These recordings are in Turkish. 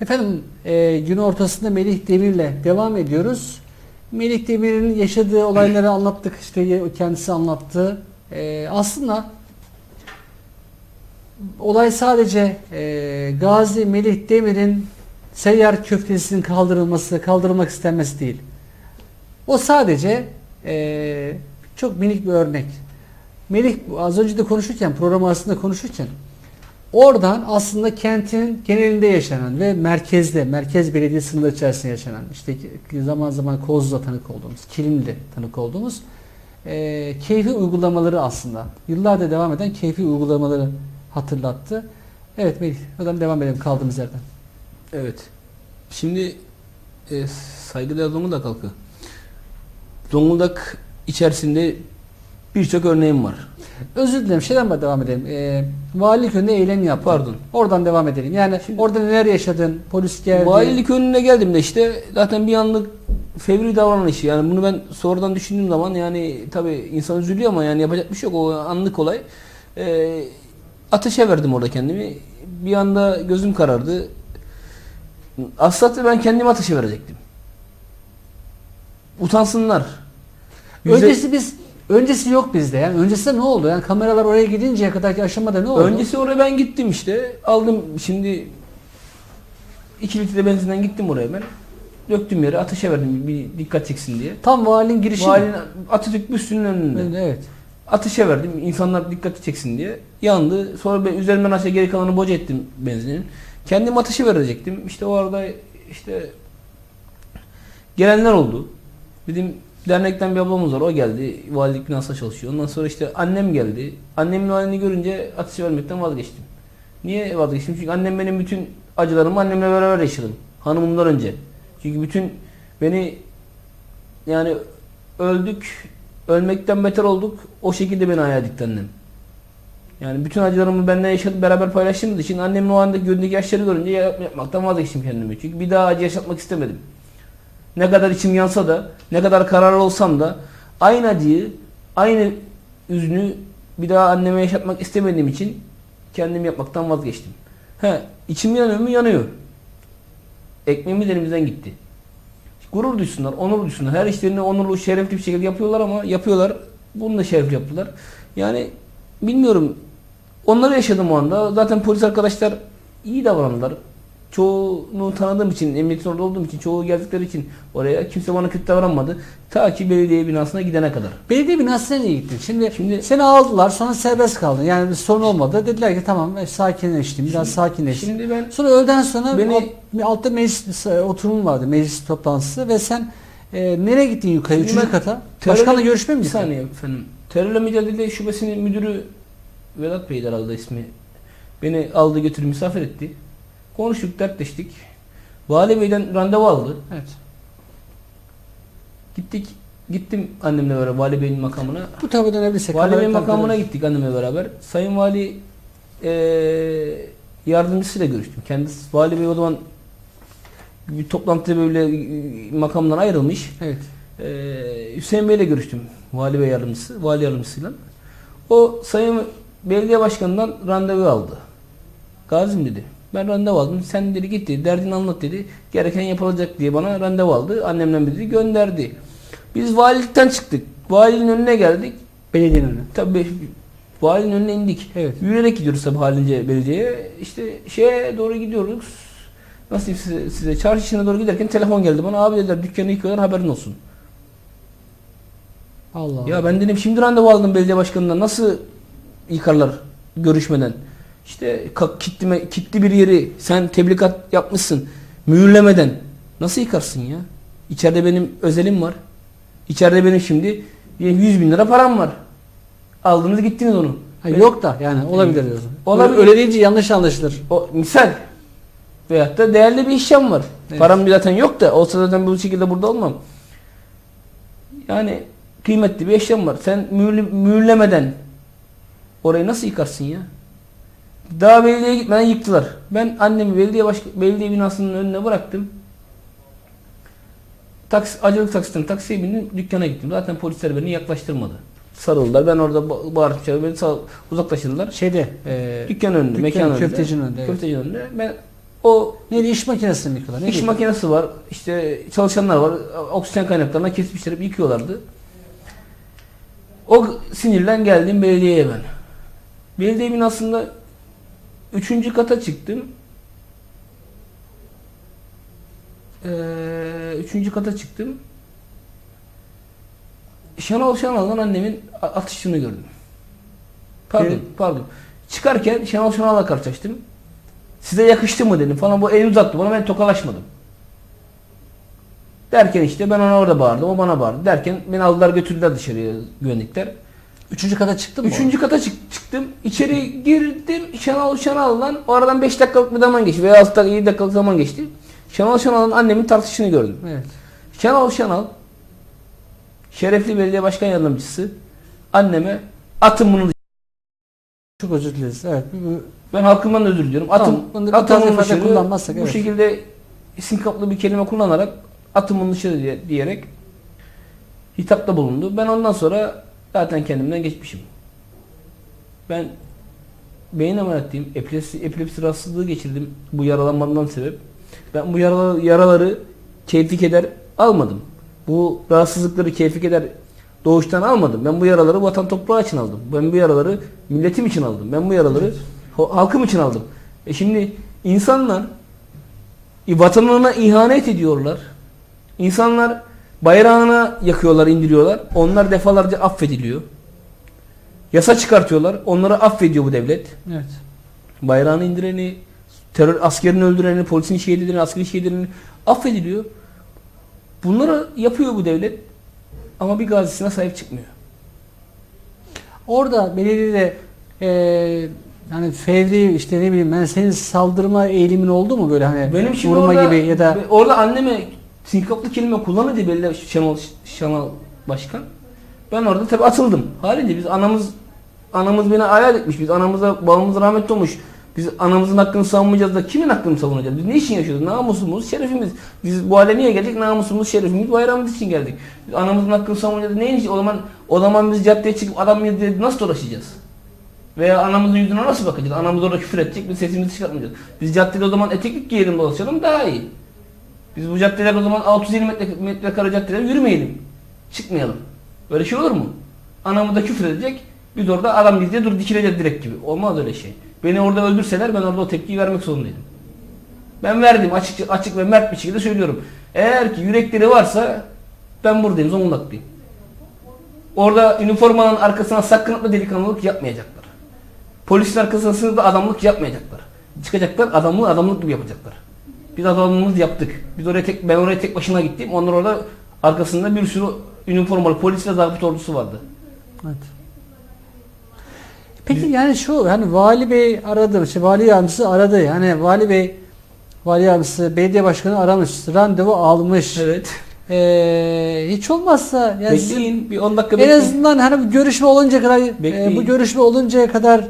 Efendim e, gün ortasında Melih Demir'le devam ediyoruz. Melih Demir'in yaşadığı olayları anlattık. İşte kendisi anlattı. E, aslında olay sadece e, Gazi Melih Demir'in seyyar köftesinin kaldırılması, kaldırılmak istenmesi değil. O sadece e, çok minik bir örnek. Melih az önce de konuşurken, program arasında konuşurken oradan aslında kentin genelinde yaşanan ve merkezde, merkez belediye içerisinde yaşanan, işte zaman zaman Kozlu'da tanık olduğumuz, Kilim'de tanık olduğumuz e, keyfi uygulamaları aslında. Yıllardır devam eden keyfi uygulamaları hatırlattı. Evet Melih, oradan devam edelim kaldığımız yerden. Evet. Şimdi e, saygıdeğer Zonguldak halkı. Zonguldak içerisinde birçok örneğim var. Özür dilerim, şeyden devam edelim. E, valilik önünde eylem yap. Pardon. Oradan devam edelim. Yani orada neler yaşadın? Polis geldi. Valilik önüne geldim de işte zaten bir anlık fevri davranışı yani bunu ben sonradan düşündüğüm zaman yani tabi insan üzülüyor ama yani yapacak bir şey yok o anlık olay. Ee, ateşe verdim orada kendimi. Bir anda gözüm karardı. Aslında ben kendimi ateşe verecektim. Utansınlar. Öncesi biz öncesi yok bizde. Yani öncesinde ne oldu? Yani kameralar oraya gidinceye kadarki aşamada ne oldu? Öncesi oraya ben gittim işte. Aldım şimdi 2 litre benzinden gittim oraya ben. Döktüm yere ateşe verdim bir dikkat çeksin diye. tam valinin girişi. mi? Valinin Atatürk büstünün önünde. Evet. Ateşe verdim insanlar dikkati çeksin diye. Yandı. Sonra ben üzerimden aşağı geri kalanı boca ettim benzinin. Kendim ateşe verecektim. İşte o arada işte gelenler oldu. Dedim dernekten bir ablamız var o geldi. Valilik binasında çalışıyor. Ondan sonra işte annem geldi. Annemin halini görünce ateşe vermekten vazgeçtim. Niye vazgeçtim? Çünkü annem benim bütün acılarımı annemle beraber yaşadım. Hanımımdan önce. Çünkü bütün beni yani öldük, ölmekten beter olduk. O şekilde beni ayağa dikti annem. Yani bütün acılarımı benimle yaşadı, beraber paylaştığımız için annemin o anda gözündeki yaşları görünce yap- yapmaktan vazgeçtim kendimi. Çünkü bir daha acı yaşatmak istemedim. Ne kadar içim yansa da, ne kadar kararlı olsam da aynı acıyı, aynı üzünü bir daha anneme yaşatmak istemediğim için kendim yapmaktan vazgeçtim. He, içim yanıyor mu? Yanıyor. Ekmeğimiz elimizden gitti. Gurur duysunlar, onur duysunlar. Her işlerini onurlu, şerefli bir şekilde yapıyorlar ama yapıyorlar. Bunu da şerefli yaptılar. Yani bilmiyorum. Onları yaşadım o anda. Zaten polis arkadaşlar iyi davrandılar. Çoğunu tanıdığım için, emniyetin orada olduğum için, çoğu geldikleri için oraya kimse bana kötü davranmadı. Ta ki belediye binasına gidene kadar. Belediye binasına niye gittin? Şimdi, Şimdi- seni aldılar sonra serbest kaldın. Yani bir sorun olmadı. Dediler ki tamam e, sakinleştim. Biraz sakinleştim. Şimdi ben Sonra öğleden sonra Beni- alt- altta meclis e, oturum vardı. Meclis toplantısı ve sen e, nereye gittin yukarı? Şimdi Üçüncü ben kata. terörle- Başkanla görüşmeye mi Bir gittin? saniye efendim. Terörle mücadele şubesinin müdürü Vedat Bey'di herhalde ismi. Beni aldı götürdü misafir etti. Konuştuk dertleştik. Vali Bey'den randevu aldı. Evet. Gittik. Gittim annemle beraber Vali Bey'in makamına. Bu tarafa dönebilirsek. Vali Bey'in makamına takılır. gittik annemle beraber. Sayın Vali eee yardımcısıyla görüştüm. Kendisi Vali Bey o zaman bir toplantıda böyle e, makamdan ayrılmış. Evet. Ee, Hüseyin Bey'le görüştüm. Vali Bey yardımcısı, vali yardımcısıyla. O sayın belediye başkanından randevu aldı. Gazim dedi. Ben randevu aldım. Sen dedi git dedi. Derdini anlat dedi. Gereken yapılacak diye bana randevu aldı. Annemden dedi gönderdi. Biz valilikten çıktık. Valinin önüne geldik. Belediyenin önüne. Tabii valinin önüne indik. Evet. Yürüyerek gidiyoruz tabii halince belediyeye. İşte şeye doğru gidiyoruz. Nasıl size, size çarşı içine doğru giderken telefon geldi bana. Abi dediler dükkanı yıkıyorlar haberin olsun. Allah Allah. Ya ben dedim şimdi randevu aldım belediye başkanından. Nasıl yıkarlar görüşmeden? İşte kitlime, kitli bir yeri sen tebligat yapmışsın. Mühürlemeden. Nasıl yıkarsın ya? İçeride benim özelim var. İçeride benim şimdi 100 bin lira param var. Aldınız gittiniz onu. Ha, yok da yani olabilir diyorsun. Olabilir. Öyle deyince yanlış anlaşılır. O misal. Veyahut da değerli bir işlem var. Evet. Param zaten yok da olsa zaten bu şekilde burada olmam. Yani kıymetli bir eşyam var. Sen mühürle, mühürlemeden orayı nasıl yıkarsın ya? Daha belediyeye gitmeden yıktılar. Ben annemi belediye baş, belediye binasının önüne bıraktım. Taksi, acılık taksiden taksiye bindim dükkana gittim. Zaten polisler beni yaklaştırmadı. Sarıldılar. Ben orada ba- bağırıp çağırıp beni sağ, uzaklaştırdılar. Şeyde e, Dükkan önünde, Dükkan, mekan önünde. köftecinin önünde, evet. Köftecinin önünde. Ben O Neydi iş makinesi mi yıkıyorlar? iş makinesi var. işte çalışanlar var. Oksijen kaynaklarına kesmişler, yıkıyorlardı. O sinirlen geldim belediyeye ben. Belediye binasında üçüncü kata çıktım. Ee, üçüncü kata çıktım. Şenol Şenol'dan annemin atışını gördüm. Pardon, Evet. pardon. Çıkarken Şenol Şenol'la karşılaştım. Size yakıştı mı dedim falan. Bu elini uzattı bana ben tokalaşmadım. Derken işte ben ona orada bağırdım. O bana bağırdı. Derken beni aldılar götürdüler dışarıya güvenlikler. Üçüncü kata çıktın mı? Üçüncü kata çık- çıktım. İçeri girdim. Şenol Şenol'la o aradan 5 dakikalık bir zaman geçti. Veya 6 dakika 7 dakikalık zaman geçti. Şenol Şenol'un annemin tartışını gördüm. Evet. Şenol Şenol şerefli belediye başkan yardımcısı anneme atın bunu Çok özür dileriz. Evet. bu- Ben halkımdan özür diliyorum. Atım, Tamam, atın tarz bunu ifade dışarı. kullanmazsak, Bu evet. şekilde isim kaplı bir kelime kullanarak atın bunu dışarı diye- diyerek hitapta bulundu. Ben ondan sonra zaten kendimden geçmişim. Ben beyin ameliyatlıyım. Epilepsi, epilepsi rahatsızlığı geçirdim bu yaralanmamdan sebep. Ben bu yaralı, yaraları keyfi keder almadım. Bu rahatsızlıkları keyfi keder doğuştan almadım. Ben bu yaraları vatan toprağı için aldım. Ben bu yaraları milletim için aldım. Ben bu yaraları ho- halkım için aldım. E şimdi insanlar e, vatanına ihanet ediyorlar. İnsanlar bayrağına yakıyorlar, indiriyorlar. Onlar defalarca affediliyor. Yasa çıkartıyorlar. Onları affediyor bu devlet. Evet. Bayrağını indireni, terör askerini öldüreni, polisin şehit edeni, askeri şehit edeni affediliyor. Bunları yapıyor bu devlet. Ama bir gazisine sahip çıkmıyor. Orada belediyede eee hani fevri işte ne bileyim ben senin saldırma eğilimin oldu mu böyle hani Benim şimdi vurma orada, gibi ya da orada anneme sinkaplı kelime kullanınca belli Şenol, Şenol Başkan. Ben orada tabi atıldım. Haliyle biz anamız anamız beni ayar etmiş. Biz anamıza babamız rahmetli olmuş. Biz anamızın hakkını savunmayacağız da kimin hakkını savunacağız? Biz ne için yaşıyoruz? Namusumuz, şerefimiz. Biz bu hale niye geldik? Namusumuz, şerefimiz, bayrağımız için geldik. Biz anamızın hakkını savunmayacağız. Neyin için? O zaman o zaman biz caddeye çıkıp adam diye nasıl dolaşacağız? Veya anamızın yüzüne nasıl bakacağız? Anamız orada küfür edecek, biz sesimizi çıkartmayacağız. Biz caddede o zaman eteklik giyelim dolaşalım daha iyi. Biz bu caddeler o zaman 650 metre, metrekare caddeler yürümeyelim. Çıkmayalım. Böyle şey olur mu? Anamı da küfür edecek. Biz orada adam biz diye dur dikileceğiz direkt gibi. Olmaz öyle şey. Beni orada öldürseler ben orada o tepkiyi vermek zorundaydım. Ben verdim açık, açık ve mert bir şekilde söylüyorum. Eğer ki yürekleri varsa ben buradayım Zonguldaklıyım. Orada üniformanın arkasına sakınıp delikanlılık yapmayacaklar. Polisin arkasına sınıf da adamlık yapmayacaklar. Çıkacaklar adamlığı adamlık gibi yapacaklar. Biz adamlığımızı yaptık. Biz oraya tek, ben oraya tek başına gittim. Onlar orada arkasında bir sürü üniformalı polis ve zabıt ordusu vardı. Evet. Peki yani şu hani vali bey aradı, işte vali yardımcısı aradı. Yani vali bey vali yardımcısı belediye başkanı aramış, randevu almış. Evet. Ee, hiç olmazsa yani Bekleyin bir 10 dakika en bekleyin. azından hani bu görüşme olunca kadar e, bu görüşme oluncaya kadar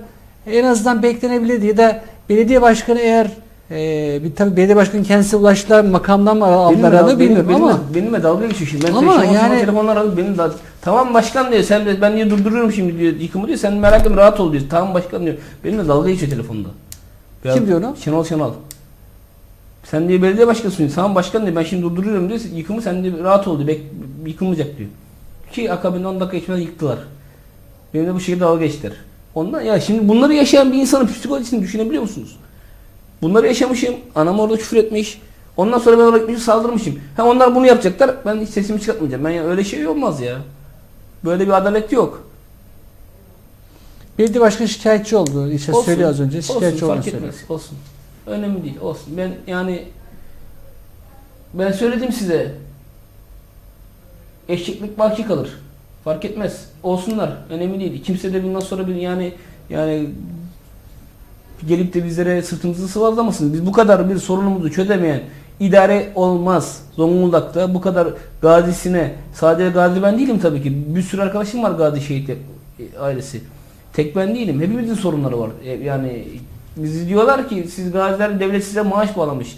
en azından beklenebilirdi ya da belediye başkanı eğer e, bir tabii belediye başkanı kendisi ulaştılar makamdan mı aldılar benim, bilmiyorum benimle, ama benimle dalga geçiyor şimdi. Ben Ama yani... telefonlar aradım. Benim da, tamam başkan diyor. Sen ben niye durduruyorum şimdi diyor. Yıkımı diyor. Sen merak etme rahat ol diyor. Tamam başkan diyor. Benimle dalga geçiyor telefonda. Kim diyor onu? Şenol Şenol. Sen diyor belediye başkanısın. Tamam başkan diyor. Ben şimdi durduruyorum diyor. Yıkımı sen diyor rahat ol diyor. Bek, yıkılmayacak diyor. Ki akabinde 10 dakika geçmeden yıktılar. Benimle bu şekilde dalga geçtiler. Ondan ya şimdi bunları yaşayan bir insanın psikolojisini düşünebiliyor musunuz? Bunları yaşamışım. Anam orada küfür etmiş. Ondan sonra ben oraya gitmişim saldırmışım. Ha onlar bunu yapacaklar. Ben hiç sesimi çıkartmayacağım. Ben ya öyle şey olmaz ya. Böyle bir adalet yok. belediye başkanı şikayetçi oldu. İşte söylüyor az önce şikayetçi olsun, fark söylüyor. etmez. Olsun. Önemli değil. Olsun. Ben yani ben söyledim size. Eşeklik baki kalır. Fark etmez. Olsunlar. Önemli değil. Kimse de bundan sonra bir yani yani gelip de bizlere sırtımızı sıvazlamasın. Biz bu kadar bir sorunumuzu çözemeyen idare olmaz. Zonguldak'ta bu kadar gazisine sadece gazi ben değilim tabii ki. Bir sürü arkadaşım var gazi şehit ailesi. Tek ben değilim. Hepimizin sorunları var. E, Yani bizi diyorlar ki siz gaziler devlet size maaş bağlamış.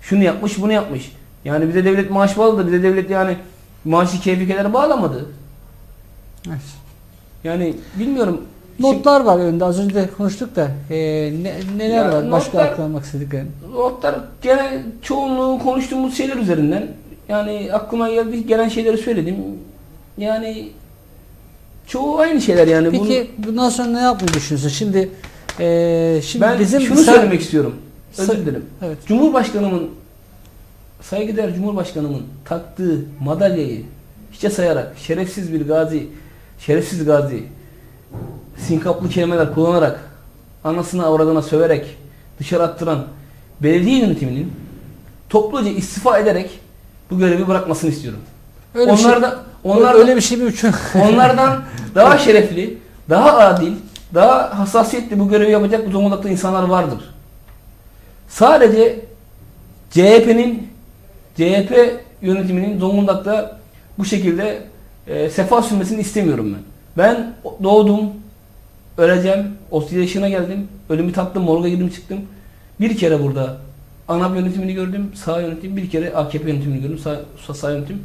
Şunu yapmış, bunu yapmış. Yani bize devlet maaş bağladı. Bize devlet yani maaşı keyfikelere bağlamadı. Evet. Yani bilmiyorum Notlar var önünde. Az önce konuştuk da. e, ne, neler Ya var? Başka notlar- aktarmak istediklerin. Notlar gene çoğunluğu konuştuğumuz şeyler üzerinden. Yani aklıma geldi gelen şeyleri söyledim. Yani çoğu aynı şeyler yani. Peki bundan sonra ne yapmayı düşünüyorsun? Şimdi e, Bunu, şimdi ben bizim şunu sen- söylemek istiyorum. Özür dilerim. Evet. Cumhurbaşkanımın saygıdeğer Cumhurbaşkanımın taktığı madalyayı hiçe sayarak şerefsiz bir gazi, şerefsiz gazi sinkaplı kelimeler kullanarak anasına avradına söverek dışarı attıran belediye yönetiminin topluca istifa ederek bu görevi bırakmasını istiyorum. Öyle bir şey- onlardan, onlardan, öyle bir şey mi üçün? onlardan daha şerefli, daha adil, daha hassasiyetli bu görevi yapacak bu Zonguldak'ta insanlar vardır. Sadece CHP'nin CHP yönetiminin Zonguldak'ta bu şekilde e, sefa sürmesini istemiyorum ben. Ben doğdum, öleceğim, 30 yaşına geldim, ölümü tattım, morga girdim çıktım. Bir kere burada ANAP yönetimini gördüm, sağ yönetim, bir kere AKP yönetimini gördüm, sağ, sağ yönetim.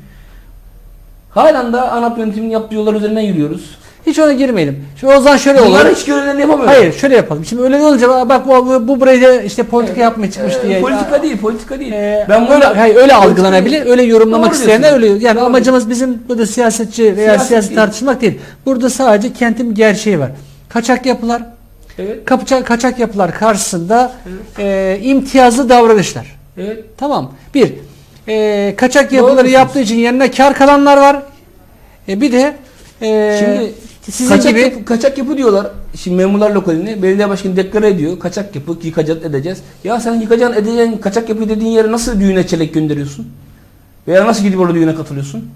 Halen da ANAP yönetiminin yaptığı yollar üzerinden yürüyoruz. Hiç ona girmeyelim. Şimdi o zaman şöyle olur. Bunlar hiç görevlerini yapamıyor. Hayır şöyle yapalım. Şimdi öyle olunca bak bu, bu, bu buraya işte politika yapmaya çıkmış Ee, diye. Politika değil, politika değil. Ee, ben öyle, bunu hayır, öyle algılanabilir, değil. öyle yorumlamak Doğru isteyenler öyle. Yani Doğru amacımız bizim burada siyasetçi veya siyasi değil. tartışmak değil. Burada sadece kentin gerçeği var. Kaçak yapılar, Evet, kaçak, kaçak yapılar karşısında e, imtiyazlı davranışlar. evet. Tamam. Bir, e, kaçak yapıları yaptığı için yerine kar kalanlar var. E, bir de e, Şimdi sizin kaçak, gibi yapı, kaçak yapı diyorlar. Şimdi memurlar lokalini belediye başkanı deklare ediyor. Kaçak yapı yıkacağız edeceğiz. Ya sen yıkacaksın edeceksin kaçak yapı dediğin yere nasıl düğüne çelek gönderiyorsun? Veya nasıl gidip orada düğüne katılıyorsun?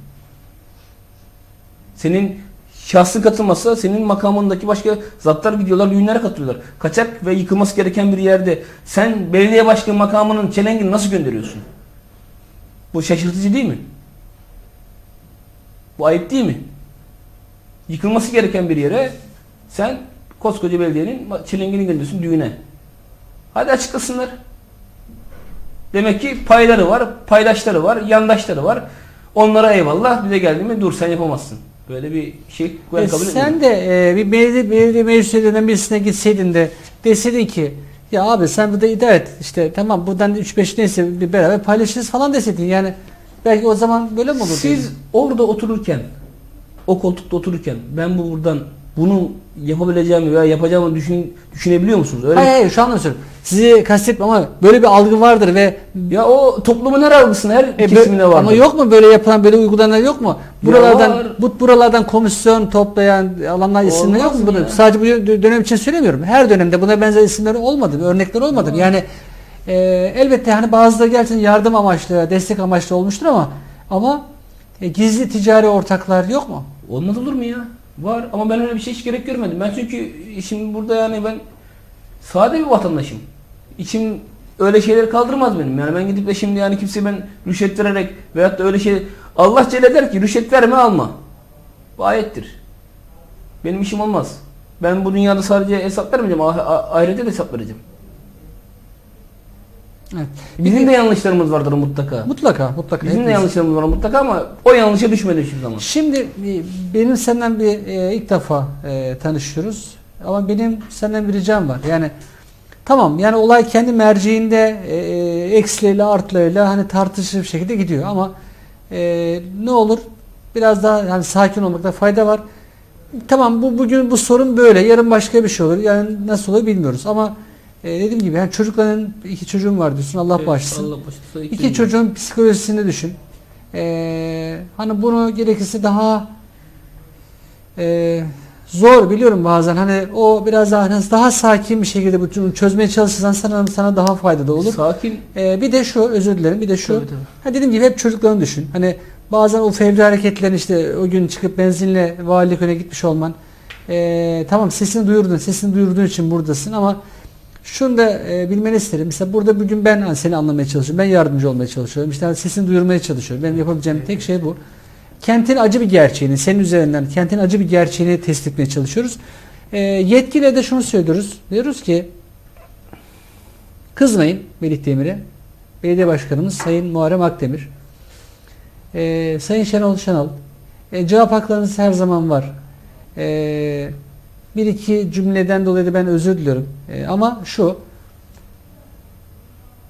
Senin şahsın katılmazsa senin makamındaki başka zatlar gidiyorlar düğünlere katılıyorlar. Kaçak ve yıkılması gereken bir yerde sen belediye başkanı makamının çelengini nasıl gönderiyorsun? Bu şaşırtıcı değil mi? Bu ayıp değil mi? Yıkılması gereken bir yere sen koskoca belediyenin çilengini gönderiyorsun düğüne. Hadi açıklasınlar. Demek ki payları var, paydaşları var, yandaşları var. Onlara eyvallah. Bize geldi mi dur sen yapamazsın. Böyle bir şey ben E, kabul sen de e, bir belediye, belediye meclis üyelerinden birisine gitseydin de deseydin ki ya abi sen burada idare et işte tamam buradan 3-5 neyse bir beraber paylaşırız falan deseydin yani belki o zaman böyle mi olurdu? Siz orada otururken, o koltukta otururken ben bu buradan bunu yapabileceğimi veya yapacağımı düşün, düşünebiliyor musunuz? Öyle hayır hayır şu anda söylüyorum. Sizi kastetmem ama böyle bir algı vardır ve Ya o toplumun her algısında, her E, kesiminde var. Ama yok mu böyle yapılan böyle uygulanan yok mu? Buralardan var. bu buralardan komisyon toplayan alanlar isimleri yok mu? Bunu sadece bu dö- dönem için söylemiyorum. Her dönemde buna benzer isimler olmadı, örnekler olmadı. Yani e, elbette hani bazıları gerçekten yardım amaçlı, destek amaçlı olmuştur ama ama e, gizli ticari ortaklar yok mu? Olmaz olur mu ya? Var ama ben öyle bir şey hiç gerek görmedim. Ben çünkü şimdi burada yani ben sade bir vatandaşım. İçim öyle şeyleri kaldırmaz benim. Yani ben gidip de şimdi yani kimseye ben rüşvet vererek veyahut da öyle şey Allah Celle der ki rüşvet verme alma. Bu ayettir. Benim işim olmaz. Ben bu dünyada sadece hesap vermeyeceğim. ah- ah- Ahirete de hesap vereceğim. Evet. Bizim de yanlışlarımız vardır mutlaka. Mutlaka, mutlaka. Bizim de Hepimiz. yanlışlarımız var mutlaka ama o yanlışa düşmedi hiçbir zaman. Şimdi e, benim senden bir e, ilk defa e, tanışıyoruz. Ama benim senden bir ricam var. Yani tamam yani olay kendi merceğinde e, e, artılarıyla hani tartışılır bir şekilde gidiyor ama e, ne olur biraz daha hani sakin olmakta fayda var. Tamam bu bugün bu sorun böyle. Yarın başka bir şey olur. Yani nasıl olur bilmiyoruz ama e, dediğim gibi yani çocukların iki çocuğum var diyorsun. Allah Evet, bağışlasın. Allah bağışlasın. İki çocuğun psikolojisini düşün. Ee, hani bunu gerekirse daha e, zor biliyorum bazen. Hani o biraz daha hani daha sakin bir şekilde bunu çözmeye çalışırsan sana sana daha faydalı olur. Sakin. Ee, bir de şu özür dilerim. Bir de şu. Tabii, tabii. Ha dediğim gibi hep çocuklarını düşün. Hani bazen o fevri hareketlerin işte o gün çıkıp benzinle valilik öne gitmiş olman. Ee, tamam sesini duyurdun. Sesini duyurduğun için buradasın ama şunu da e, bilmeni isterim. Mesela burada bugün ben seni anlamaya çalışıyorum. Ben yardımcı olmaya çalışıyorum. İşte sesini duyurmaya çalışıyorum. Benim yapabileceğim tek şey bu. Kentin acı bir gerçeğini, senin üzerinden kentin acı bir gerçeğini test etmeye çalışıyoruz. E, yetkiliye de şunu söylüyoruz. Diyoruz ki kızmayın Melih Demir'e. Belediye Başkanımız Sayın Muharrem Akdemir. E, Sayın Şenol Şenol. E, cevap haklarınız her zaman var. E, bir iki cümleden dolayı da ben özür diliyorum. E, ama şu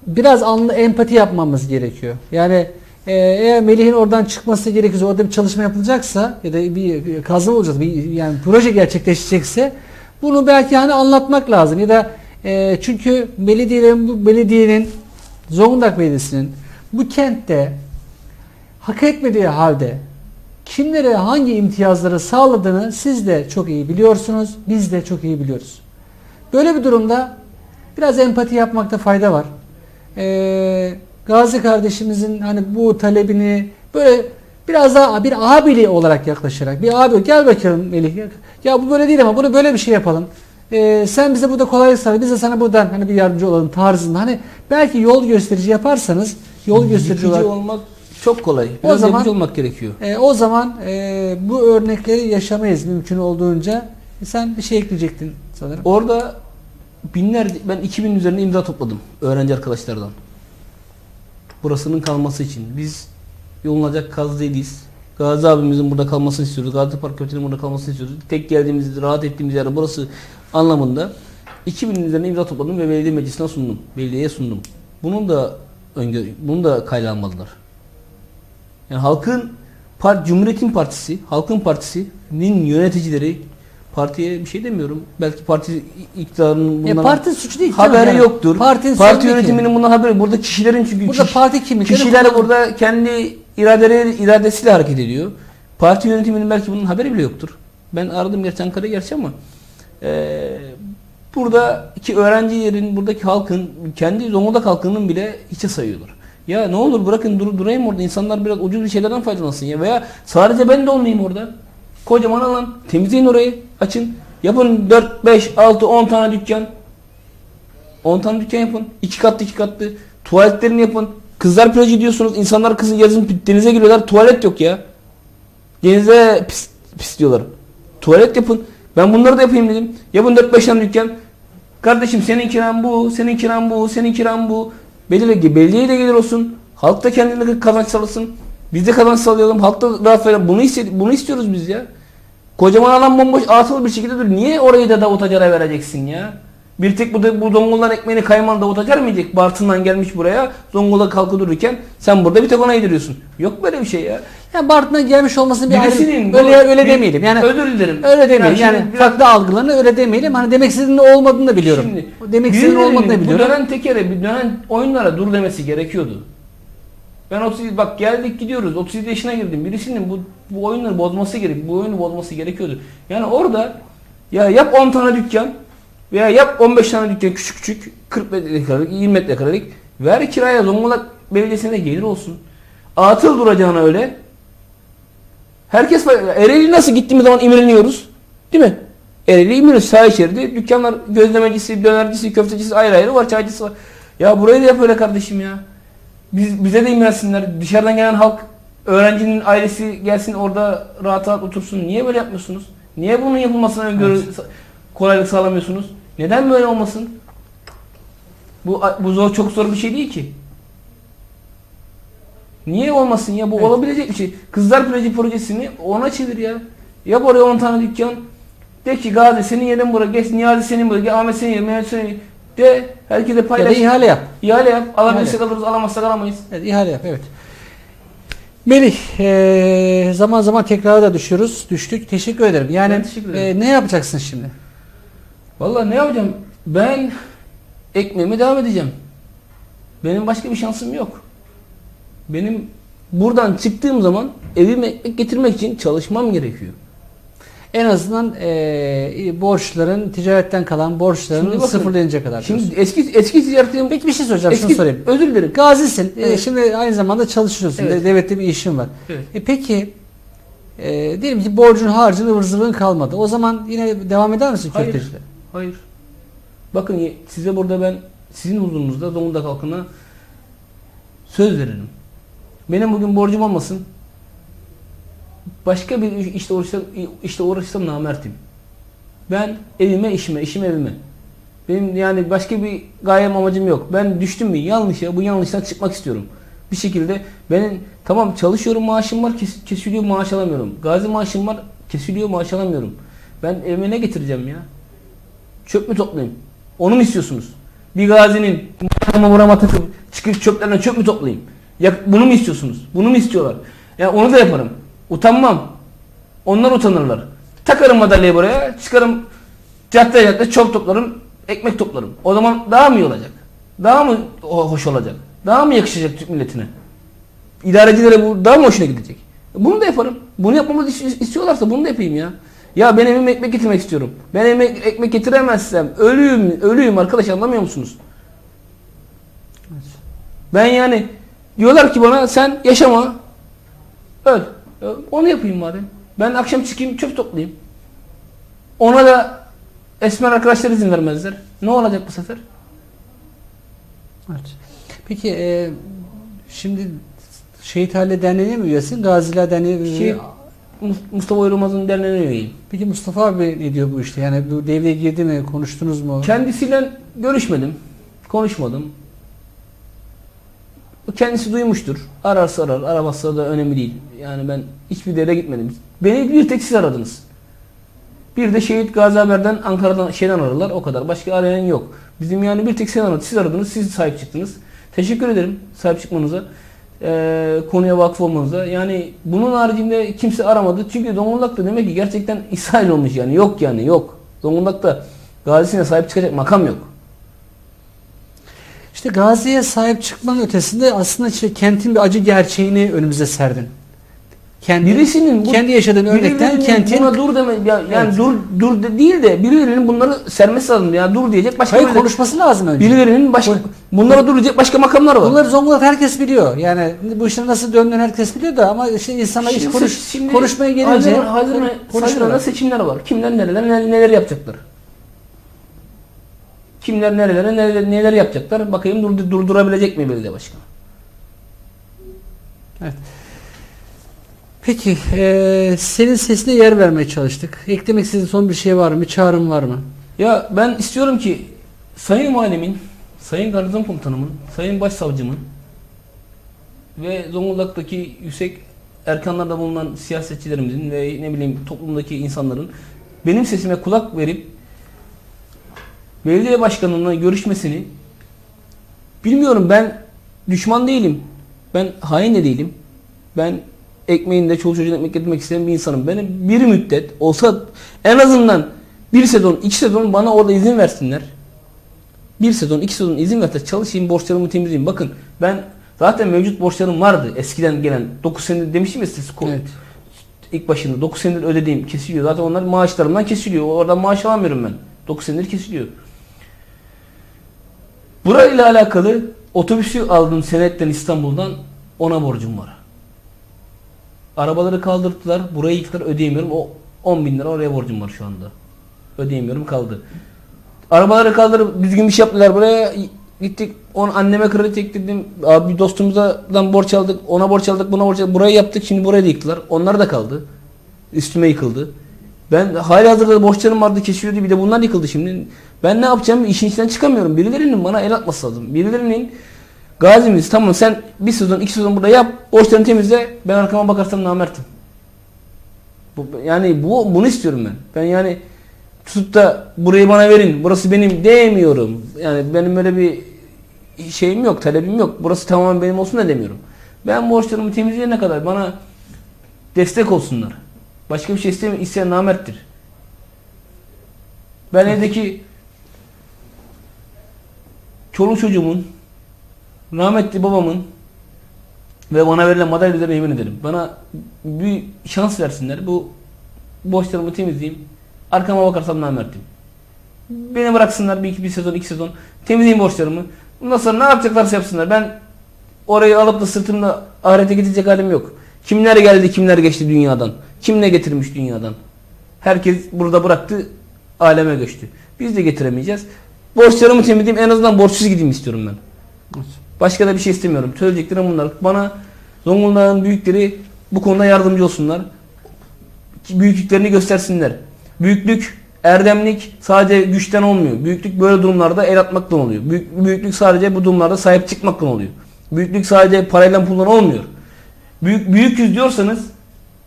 biraz anlı empati yapmamız gerekiyor. Yani e, eğer Melih'in oradan çıkması gerekiyorsa, orada bir çalışma yapılacaksa ya da bir kazma olacak, bir yani proje gerçekleşecekse bunu belki hani anlatmak lazım ya da e, çünkü belediyenin bu belediyenin Zonguldak Belediyesi'nin bu kentte hak etmediği halde kimlere hangi imtiyazları sağladığını siz de çok iyi biliyorsunuz, biz de çok iyi biliyoruz. Böyle bir durumda biraz empati yapmakta fayda var. Ee, Gazi kardeşimizin hani bu talebini böyle biraz daha bir abili olarak yaklaşarak bir abi gel bakalım Melih ya bu böyle değil ama bunu böyle bir şey yapalım. Ee, sen bize burada kolaylık sağla biz de sana buradan hani bir yardımcı olalım tarzında hani belki yol gösterici yaparsanız yol gösterici olarak olmak çok kolay. O Biraz zaman- yapıcı olmak gerekiyor. e, o zaman e, bu örnekleri yaşamayız mümkün olduğunca. E, sen bir şey ekleyecektin sanırım. Orada binlerce, ben 2000 üzerinde imza topladım öğrenci arkadaşlardan. Burasının kalması için. Biz yolunacak kaz değiliz. Gazi abimizin burada kalmasını istiyoruz. Gazi Park Köprüsü'nün burada kalmasını istiyoruz. Tek geldiğimiz, rahat ettiğimiz yer burası anlamında 2000 üzerinde imza topladım ve belediye meclisine sundum. Belediyeye sundum. Bunun da öngör, bunu da kaylanmadılar. Yani halkın part, Cumhuriyet'in partisi, halkın partisinin yöneticileri partiye bir şey demiyorum. Belki parti iktidarının E, bundan parti suçu değil. haberi yani. yoktur. Partinin parti değil ki. yönetiminin bundan haberi burada kişilerin çünkü Burada kişi- parti kimlikleri kişiler kullanılıyor. burada kendi iradeleri iradesiyle hareket ediyor. Parti yönetiminin belki bunun haberi bile yoktur. Ben aradım gerçi Ankara'ya gerçi ama eee buradaki öğrencilerin, buradaki halkın, kendi Zonguldak halkının bile içe sayıyorlar. Ya ne olur bırakın dur, durayım orada. İnsanlar biraz ucuz bir şeylerden faydalansın ya. Veya sadece ben de olmayayım orada. Kocaman alan. Temizleyin orayı. Açın. Yapın 4, 5, 6, 10 tane dükkan. 10 tane dükkan yapın. 2 katlı 2 katlı. Tuvaletlerini yapın. Kızlar plajı diyorsunuz. İnsanlar kızın yazın denize giriyorlar. Tuvalet yok ya. Denize pis, pis diyorlar. Tuvalet yapın. Ben bunları da yapayım dedim. Yapın 4-5 tane dükkan. Kardeşim senin kiran bu, senin kiran bu, senin kiran bu. Belediye, belediye de gelir olsun. Halk da kendine kazanç sağlasın. Biz de kazanç sağlayalım. Halk da rahat verelim. Bunu, iste, bunu istiyoruz biz ya. Kocaman alan bomboş atıl bir şekilde dur. Niye orayı da Davut Acar'a vereceksin ya? Bir tek bu, bu Zonguldak ekmeğini kayman Davut Acar mı yiyecek? Bartın'dan gelmiş buraya. Zonguldak halkı dururken sen burada bir tek ona yediriyorsun. Yok böyle bir şey ya. Yani Bartın'dan gelmiş olmasını bir ayrı, öyle bu- öyle demeyelim. Yani özür dilerim. öyle demeyelim. Yani Yani, biraz- farklı algılarını öyle demeyelim. Hani demek istediğinin olmadığını da biliyorum. Şimdi demek istediğinin olmadığını Bu biliyorum. dönen tekere, bir dönen oyunlara dur demesi gerekiyordu. Ben 37 bak geldik gidiyoruz. 37 yaşına girdim. Birisinin bu bu oyunları bozması gerek. Bu oyunu bozması gerekiyordu. Yani orada ya yap 10 tane dükkan veya yap 15 tane dükkan küçük küçük 40 metrekarelik 20 metrekarelik ver kiraya Zonguldak Belediyesi'ne gelir olsun. Atıl duracağına öyle. Herkes Ereğli nasıl gittiğimiz zaman imreniyoruz. Değil mi? Ereğli imreniyoruz. Sağ şeridi. Dükkanlar gözlemecisi, dönercisi, köftecisi ayrı ayrı var. Çaycısı var. Ya burayı da yap öyle kardeşim ya. Biz, bize de imrensinler. Dışarıdan gelen halk öğrencinin ailesi gelsin orada rahat rahat otursun. Niye böyle yapmıyorsunuz? Niye bunun yapılmasına öngörü kolaylık sağlamıyorsunuz? Neden böyle olmasın? Bu bu zor çok zor bir şey değil ki. Niye olmasın ya? Bu Evet. olabilecek bir şey. Kızlar Plajı projesini ona çevir ya. Yap oraya 10 tane dükkan. De ki Gazi senin yerin bura. Geç Niyazi senin bura. Gel Ahmet senin yerin. Mehmet senin yerin. De herkese Ya da paylaş. ihale yap. İhale yap. Alabilirsek İhale. alırız. Alamazsak alamayız. Evet, ihale yap. Evet. Melih, eee, zaman zaman tekrara da düşüyoruz. Düştük. Teşekkür ederim. Yani Ben teşekkür ederim. eee, ne yapacaksın şimdi? Vallahi ne yapacağım? Ben ekmeğime devam edeceğim. Benim başka bir şansım yok. Benim buradan çıktığım zaman evime ekmek getirmek için çalışmam gerekiyor. En azından eee, borçların, ticaretten kalan borçların bakın, sıfırlayınca kadar. Şimdi diyorsun. eski eski ticaretim Peki bir şey soracağım. Şunu eski, sorayım. özür dilerim. Gazisin. Evet. şimdi aynı zamanda çalışıyorsun. Evet. Devlette bir işin var. Evet. E peki eee, diyelim ki borcun, harcın, ıvır zıvırın kalmadı. O zaman yine devam eder misin Hayır. köftecide? Hayır. Bakın size burada ben sizin huzurunuzda Zonguldak halkına söz veririm. Benim bugün borcum olmasın. Başka bir iş- işte uğraşsam, işte uğraşsam namertim. Ben evime işime, işim evime. Benim yani başka bir gayem amacım yok. Ben düştüm mü yanlışa, bu yanlıştan çıkmak istiyorum. Bir şekilde benim tamam çalışıyorum maaşım var kes- kesiliyor maaş alamıyorum. Gazi maaşım var kesiliyor maaş alamıyorum. Ben evime ne getireceğim ya? Çöp mü toplayayım? Onu mu istiyorsunuz? Bir gazinin burama takıp çıkıp çöplerden çöp mü toplayayım? Ya bunu mu istiyorsunuz? Bunu mu istiyorlar? Ya onu da yaparım. Utanmam. Onlar utanırlar. Takarım madalyayı buraya, çıkarım cadde cadde çöp toplarım, ekmek toplarım. O zaman daha mı iyi olacak? Daha mı ho- hoş olacak? Daha mı yakışacak Türk milletine? İdarecilere bu daha mı hoşuna gidecek? Bunu da yaparım. Bunu yapmamı is- istiyorlarsa bunu da yapayım ya. Ya ben evime ekmek getirmek istiyorum. Ben evime ekmek getiremezsem ölüyüm, ölüyüm arkadaş anlamıyor musunuz? Ben yani diyorlar ki bana sen yaşama. Öl. Onu yapayım madem. Ben akşam çıkayım çöp toplayayım. Ona da esmer arkadaşlar izin vermezler. Ne olacak bu sefer? Evet. Peki e, şimdi Şehit Hale Derneği'ne mi üyesin? Gaziler Derneği Mus- Mustafa Uyurmaz'ın derneğine üyeyim. Peki Mustafa abi ne diyor bu işte? Yani bu devreye girdi mi? Konuştunuz mu? Kendisiyle görüşmedim. Konuşmadım. Kendisi duymuştur. Ararsa arar, aramazsa da önemli değil. Yani ben hiçbir yere gitmedim. Beni bir tek siz aradınız. Bir de Şehit Gazi Haber'den Ankara'dan şeyden aradılar. O kadar. Başka arayan yok. Bizim yani bir tek sen aradınız. Siz aradınız. Siz sahip çıktınız. Teşekkür ederim sahip çıkmanıza. Ee, konuya vakıf olmanıza. Yani bunun haricinde kimse aramadı. Çünkü Zonguldak'ta demek ki gerçekten İsrail olmuş yani. Yok yani yok. Zonguldak'ta gazisine sahip çıkacak makam yok. İşte Gazi'ye sahip çıkmanın ötesinde aslında işte kentin bir acı gerçeğini önümüze serdin. Kendi, Birisinin bu- kendi yaşadığın örnekten kentin buna dur deme ya, yani Evet. dur dur de değil de birilerinin bunları sermesi lazım ya dur diyecek başka Hayır, konuşması lazım önce. birilerinin başka bunlara dur diyecek başka makamlar var. Bunları Zonguldak herkes biliyor. Yani bu işlerin nasıl döndüğünü herkes biliyor da ama işte insanlar iş Şimdi konuş, se- şimdi konuşmaya gelince Haziran, Haziran, konu- Haziran'da konuşuyorlar. seçimler var. Kimler nereler neler, neler yapacaklar. Kimler nerelere neler, neler yapacaklar. Bakayım dur, durdurabilecek mi belediye başkanı? Evet. Peki, eee, senin sesine yer vermeye çalıştık. Eklemek istediğin son bir şey var mı? Bir çağrın var mı? Ya ben istiyorum ki Sayın Valimin, Sayın Garnizon Komutanımın, Sayın Başsavcımın ve Zonguldak'taki yüksek erkanlarda bulunan siyasetçilerimizin ve ne bileyim toplumdaki insanların benim sesime kulak verip belediye başkanına görüşmesini bilmiyorum ben düşman değilim. Ben hain de değilim. Ben ekmeğinde çoluk çocuğun ekmek getirmek isteyen bir insanım. Benim bir müddet olsa en azından bir sezon, iki sezon bana orada izin versinler. Bir sezon, iki sezon izin versinler. Çalışayım, borçlarımı temizleyeyim. Bakın ben zaten mevcut borçlarım vardı. Eskiden gelen 9 senedir demiştim ya size. ko- Evet. ilk başında 9 senedir ödediğim kesiliyor. Zaten onlar maaşlarımdan kesiliyor. Oradan maaş alamıyorum ben. 9 senedir kesiliyor. Burayla alakalı otobüsü aldım senetten İstanbul'dan ona borcum var. Arabaları kaldırdılar. Burayı yıktılar ödeyemiyorum. O 10 bin lira oraya borcum var şu anda. Ödeyemiyorum kaldı. Arabaları kaldırıp düzgün bir şey yaptılar buraya. Gittik on anneme kredi çektirdim. Abi dostumuzdan borç aldık. Ona borç aldık. Buna borç aldık. Burayı yaptık. Şimdi burayı da yıktılar. Onlar da kaldı. Üstüme yıkıldı. Ben hali hazırda borçlarım vardı kesiliyordu. Bir de bunlar yıkıldı şimdi. Ben ne yapacağım? İşin içinden çıkamıyorum. Birilerinin bana el atması lazım. Birilerinin Gazimiz tamam sen bir sezon iki sezon burada yap. Borçlarını temizle. Ben arkama bakarsam namertim. Bu, yani bu bunu istiyorum ben. Ben yani tutup da burayı bana verin. Burası benim demiyorum. Yani benim böyle bir şeyim yok, talebim yok. Burası tamamen benim olsun da demiyorum. Ben borçlarımı temizleyene kadar bana destek olsunlar. Başka bir şey istemiyorum. İsteyen namerttir. Ben evdeki çoluk çocuğumun rahmetli babamın ve bana verilen madalya üzerine yemin ederim. Bana bir şans versinler. Bu borçlarımı temizleyeyim. Arkama bakarsam namertim. Beni bıraksınlar bir iki bir sezon iki sezon. Temizleyeyim borçlarımı. Bundan sonra ne yapacaklarsa yapsınlar. Ben orayı alıp da sırtımda ahirete gidecek halim yok. Kimler geldi kimler geçti dünyadan. Kim ne getirmiş dünyadan. Herkes burada bıraktı aleme göçtü. Biz de getiremeyeceğiz. Borçlarımı temizleyeyim en azından borçsuz gideyim istiyorum ben. Başka da bir şey istemiyorum. Söyleyeceklerim bunlar. Bana Zonguldak'ın büyükleri bu konuda yardımcı olsunlar. Büyüklüklerini göstersinler. Büyüklük, erdemlik sadece güçten olmuyor. Büyüklük böyle durumlarda el atmaktan oluyor. Büyük, büyüklük sadece bu durumlarda sahip çıkmaktan oluyor. Büyüklük sadece parayla pulla olmuyor. Büyük, büyüküz diyorsanız,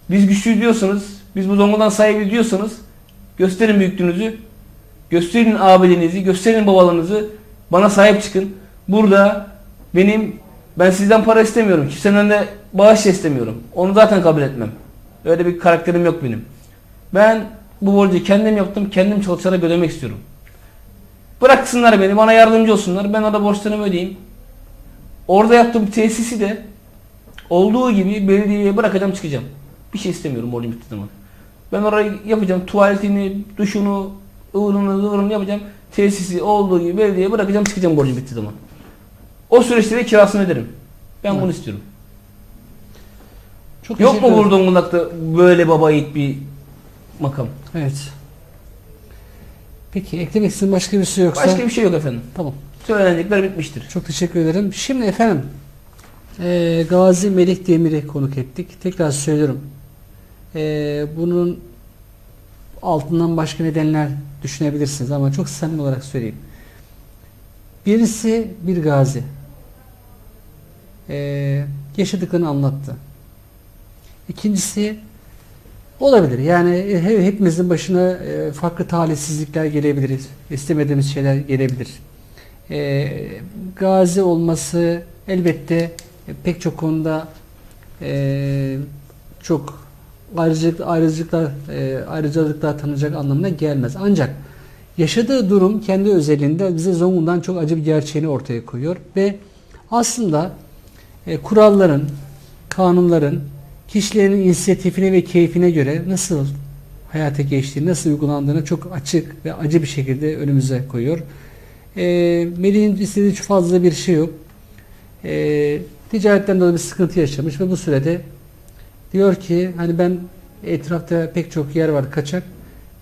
biz güçlüyüz diyorsanız, biz bu Zonguldak'ın sahibi diyorsanız Gösterin büyüklüğünüzü. Gösterin abiliğinizi, gösterin babalığınızı. Bana sahip çıkın. Burada benim ben sizden para istemiyorum. Kimseden de bağış istemiyorum. Onu zaten kabul etmem. Öyle bir karakterim yok benim. Ben bu borcu kendim yaptım. Kendim çalışarak ödemek istiyorum. Bıraksınlar beni. Bana yardımcı olsunlar. Ben orada borçlarımı ödeyeyim. Orada yaptığım tesisi de olduğu gibi belediyeye bırakacağım çıkacağım. Bir şey istemiyorum borcum bittiği zaman. Ben orayı yapacağım. Tuvaletini, duşunu, ıvırını, zıvırını yapacağım. Tesisi olduğu gibi belediyeye bırakacağım çıkacağım borcum bittiği zaman. O süreçte de kirasını öderim. Ben Evet. bunu istiyorum. Çok Yok mu ederim. Zonguldak'ta böyle baba yiğit bir makam? Evet. Peki eklemek istediğin başka bir şey yoksa? Başka bir şey yok efendim. Tamam. Söylenecekler bitmiştir. Çok teşekkür ederim. Şimdi efendim eee, Gazi Melik Demir'i konuk ettik. Tekrar söylüyorum. Eee, bunun altından başka nedenler düşünebilirsiniz ama çok samimi olarak söyleyeyim. Birisi bir gazi. Eee yaşadıklarını anlattı. İkincisi olabilir. Yani he- hepimizin başına e, farklı talihsizlikler gelebilir. istemediğimiz şeyler gelebilir. E, gazi olması elbette e, pek çok konuda e, çok ayrıcalık, ayrıcalıklar, e, ayrıcalıklar tanınacak anlamına gelmez. Ancak yaşadığı durum kendi özelliğinde bize Zonguldak'ın çok acı bir gerçeğini ortaya koyuyor ve aslında e, kuralların, kanunların kişilerin inisiyatifine ve keyfine göre nasıl hayata geçtiğini, nasıl uygulandığını çok açık ve acı bir şekilde önümüze koyuyor. E, Melih'in istediği çok fazla bir şey yok. E, ticaretten dolayı bir sıkıntı yaşamış ve bu sürede diyor ki hani ben etrafta pek çok yer var kaçak.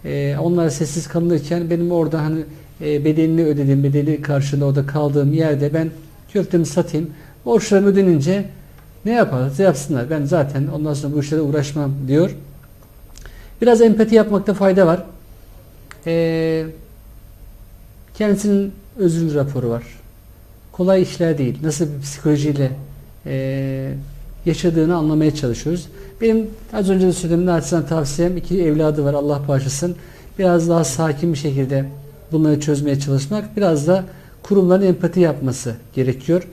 E, onlar sessiz kalırken benim orada hani e, bedelini ödediğim, bedeli karşılığında orada kaldığım yerde ben köftemi satayım. Borçlarım ödenince ne yaparsa yapsınlar. Ben zaten ondan sonra bu işlere uğraşmam diyor. Biraz empati yapmakta fayda var. Ee, kendisinin özür raporu var. Kolay işler değil. Nasıl bir psikolojiyle ee, yaşadığını anlamaya çalışıyoruz. Benim az önce de söylediğim naçizane tavsiyem iki evladı var Allah bağışlasın. Biraz daha sakin bir şekilde bunları çözmeye çalışmak. Biraz da kurumların empati yapması gerekiyor.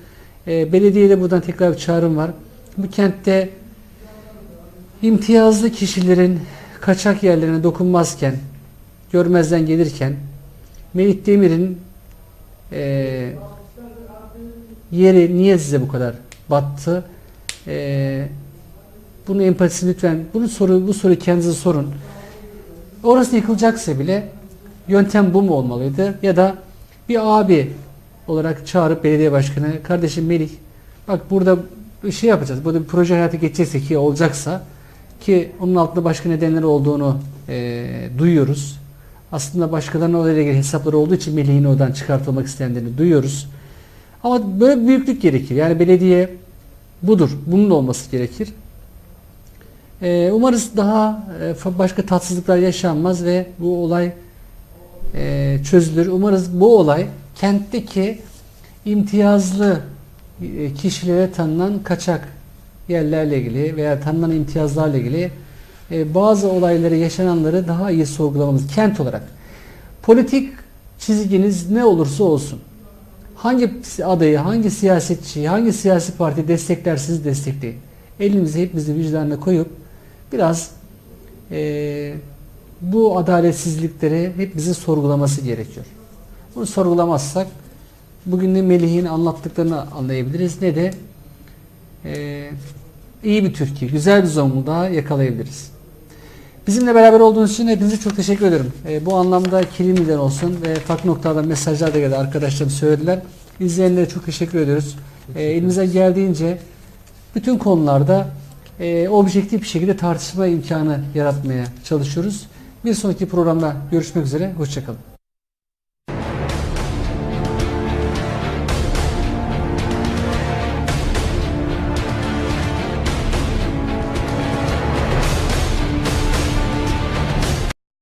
E, belediyeye de buradan tekrar bir çağrım var. Bu kentte imtiyazlı kişilerin kaçak yerlerine dokunmazken, görmezden gelirken Melih Demir'in e, yeri niye size bu kadar battı? E, bunun empatisini lütfen, bunu soru, bu soruyu kendinize sorun. Orası yıkılacaksa bile yöntem bu mu olmalıydı? Ya da bir abi olarak çağırıp belediye başkanı kardeşim Melih bak burada bir şey yapacağız. Burada bir proje hayata geçecekse ki olacaksa ki onun altında başka nedenler olduğunu e, duyuyoruz. Aslında başkalarının oraya ilgili hesapları olduğu için Melih'in oradan çıkartılmak istendiğini duyuyoruz. Ama böyle büyüklük gerekir. Yani belediye budur. Bunun olması gerekir. E, umarız daha e, başka tatsızlıklar yaşanmaz ve bu olay e, çözülür. Umarız bu olay kentteki imtiyazlı e, kişilere tanınan kaçak yerlerle ilgili veya tanınan imtiyazlarla ilgili e, bazı olayları yaşananları daha iyi sorgulamamız kent olarak. Politik çizginiz ne olursa olsun hangi adayı, hangi siyasetçiyi, hangi siyasi parti desteklersiniz destekleyin. Elimizi hepimizi vicdanına koyup biraz e, bu adaletsizlikleri hepimizin sorgulaması gerekiyor. Bunu sorgulamazsak bugün ne Melih'in anlattıklarını anlayabiliriz ne de e, iyi bir Türkiye, güzel bir Zonguldak'ı yakalayabiliriz. Bizimle beraber olduğunuz için hepinize çok teşekkür ederim. E, bu anlamda kilimden olsun ve farklı noktalardan mesajlar da geldi arkadaşlarım söylediler. İzleyenlere çok teşekkür ediyoruz. E, elimizden geldiğince bütün konularda e, objektif bir şekilde tartışma imkanı yaratmaya çalışıyoruz. Bir sonraki programda görüşmek üzere. Hoşçakalın.